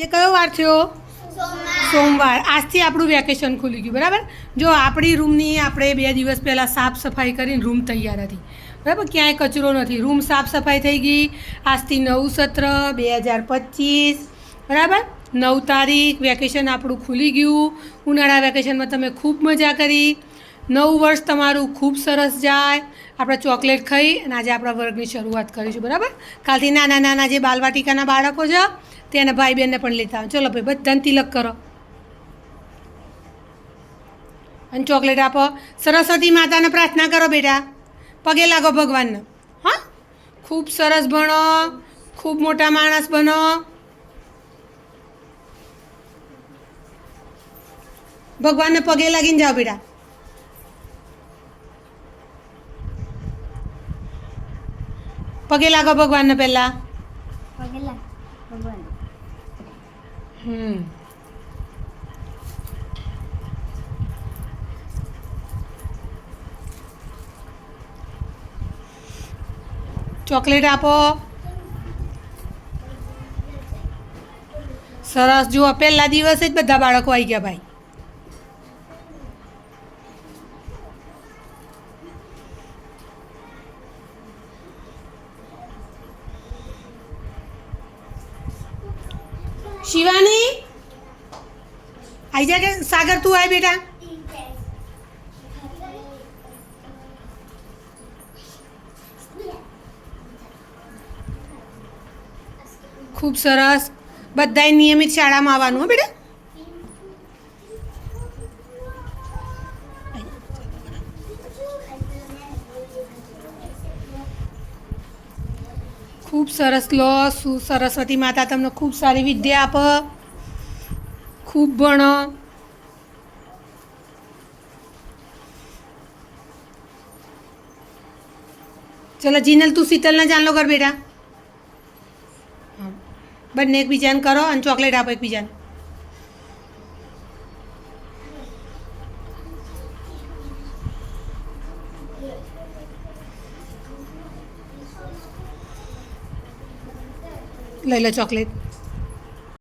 આજે કયો વાર થયો સોમવાર. આજથી આપણું વેકેશન ખુલી ગયું બરાબર? જો આપણી રૂમની આપણે બે દિવસ પહેલાં સાફ સફાઈ કરીને રૂમ તૈયાર હતી. બરાબર? ક્યાંય કચરો નથી. રૂમ સાફ સફાઈ થઈ ગઈ. આજથી નવું સત્ર બે હજાર પચીસ. બરાબર? નવ તારીખ વેકેશન આપણું ખુલી ગયું. ઉનાળા વેકેશનમાં તમે ખૂબ મજા કરી. નવું વર્ષ તમારું ખૂબ સરસ જાય. આપણે ચોકલેટ ખાઈ અને આજે આપણા વર્ગની શરૂઆત કરીશું બરાબર? કાલથી નાના નાના જે બાલવાટિકાના બાળકો છે તેને ભાઈ બહેનને પણ લેતા આવે. ચલો ભાઈ, બધાને તિલક કરો. અને ચોકલેટ આપો. સરસ્વતી માતાને પ્રાર્થના કરો બેટા. પગે લાગો ભગવાનને. હા? ખૂબ સરસ ભણો. ખૂબ મોટા માણસ બનો. ભગવાનને પગે લાગીને જાઓ બેટા. પગે લાગો ભગવાનને પહેલાં. હમ. ચોકલેટ આપો. સરસ. જુઓ પહેલા દિવસે જ બધા બાળકો આવી ગયા ભાઈ. શિવાની? આઈ જા કે સાગર, તું આય બેટા. ખૂબ સરસ. બધાય નિયમિત શાળામાં આવવાનું હો બેટા. ખૂબ સરસ લો સુ સરસ્વતી માતા તમને ખૂબ સારી વિદ્યા આપો. ખૂબ ભણો. ચલો જીનલ, તું શીતલને જાણલો કર બેટા. બંને એકબીજાને કરો અને ચોકલેટ આપો એકબીજાને. લઈ લો ચોકલેટ.